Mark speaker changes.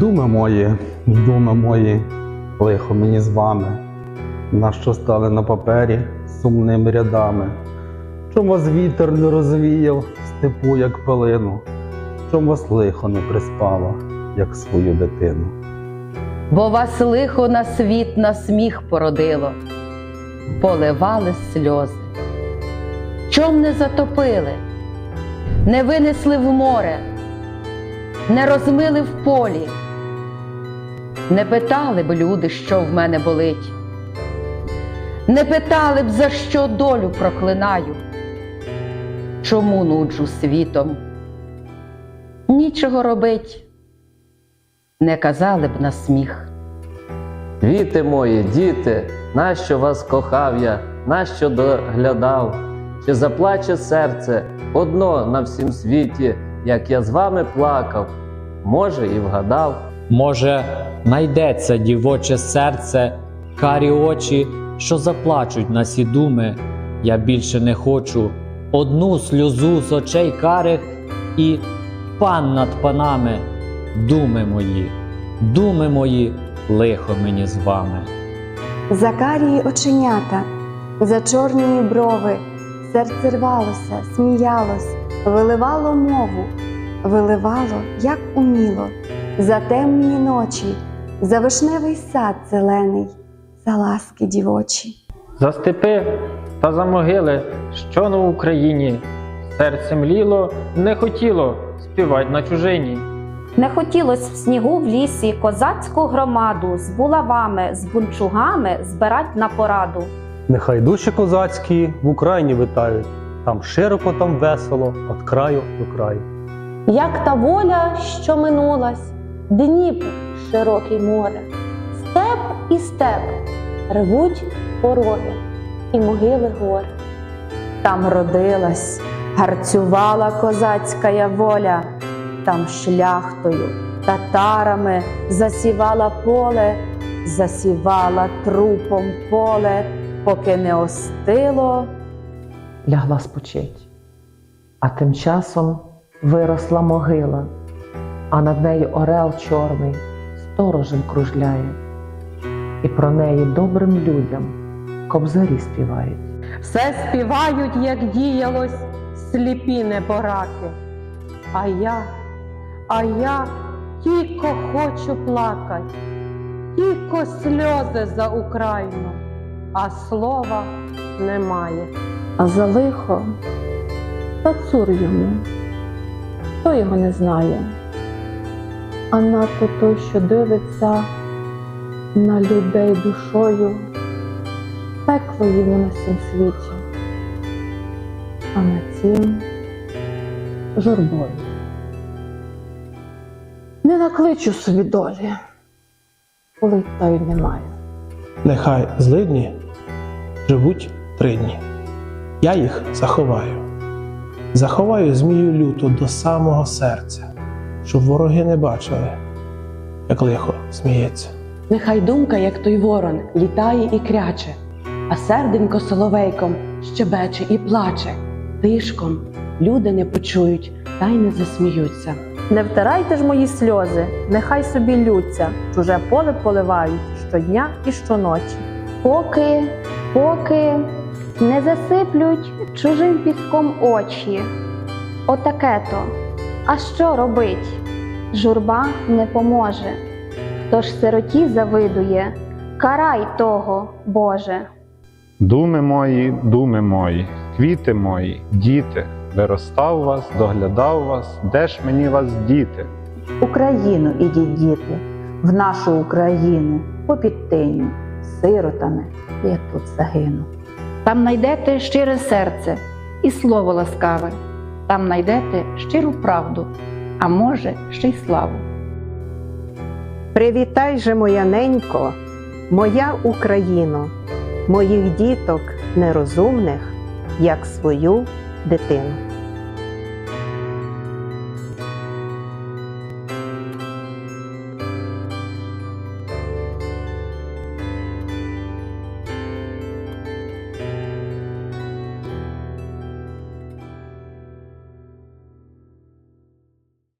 Speaker 1: Думи мої, думи мої, лихо мені з вами, на що стали на папері сумними рядами. Чом вас вітер не розвіяв степу, як пилину, чом вас лихо не приспало, як свою дитину.
Speaker 2: бо вас лихо на світ на сміх породило, поливали сльози. Чом не затопили, не винесли в море, не розмили в полі, не питали б люди, що в мене болить, не питали б, за що долю проклинаю, чому нуджу світом. Нічого робить, не казали б на сміх.
Speaker 3: Діти мої, діти, нащо вас кохав я, нащо доглядав? Чи заплаче серце одно на всім світі, як я з вами плакав, може, і вгадав.
Speaker 4: Може, найдеться дівоче серце, карі очі, що заплачуть на сі думи. Я більше не хочу одну сльозу з очей карих і пан над панами, думи мої, думи мої, лихо мені з вами.
Speaker 5: За карії оченята, за чорні брови, серце рвалося, сміялось, виливало мову, виливало, як уміло, за темні ночі, за вишневий сад зелений, за ласки дівочі.
Speaker 6: За степи та за могили, що на Україні, серце мліло, не хотіло співать на чужині.
Speaker 7: Не хотілось в снігу в лісі козацьку громаду з булавами, з бунчугами збирать на пораду.
Speaker 8: Нехай душі козацькі в Україні витають, там широко, там весело, від краю до краю.
Speaker 9: Як та воля, що минулась, Дніпр широкий море, степ і степ рвуть пороги і могили гори.
Speaker 7: Там родилась, гарцювала козацька воля, там шляхтою, татарами засівала поле, засівала трупом поле, поки не остило.
Speaker 10: лягла спочить. А тим часом виросла могила, а над нею орел чорний сторожем кружляє, і про неї добрим людям кобзарі співають.
Speaker 9: Все співають, як діялось, сліпі небораки. А я, а я тільки хочу плакать, тільки сльози за Україну, а слова немає. А за лихо та цур йому, хто його не знає. А надто той, що дивиться на людей душою, пекло йому на всім світі, а на цім журбою. Не накличу собі долі, коли та й немає.
Speaker 11: Нехай злидні живуть три дні. Я їх заховаю. Заховаю змію люту до самого серця, щоб вороги не бачили, як лихо сміється.
Speaker 12: Нехай думка, як той ворон, літає і кряче, а серденько соловейком щебече і плаче. Тишком люди не почують та й не засміються.
Speaker 7: Не втирайте ж мої сльози, нехай собі лються, чуже поле поливають щодня і щоночі.
Speaker 5: Поки, поки не засиплють чужим піском очі. Отаке то. А що робить? Журба не поможе. Хто ж сироті завидує, карай того, Боже.
Speaker 13: Думи мої, думи мої, квіти мої, діти, виростав вас, доглядав вас, де ж мені вас діти?
Speaker 14: Україну ідіть, діти, в нашу Україну, по підтиню, сиротами я тут загину.
Speaker 2: Там найдете щире серце і слово ласкаве, там найдете щиру правду, а може, ще й славу.
Speaker 15: Привітай же, моя ненько, моя Україно, моїх діток нерозумних, як свою дитину.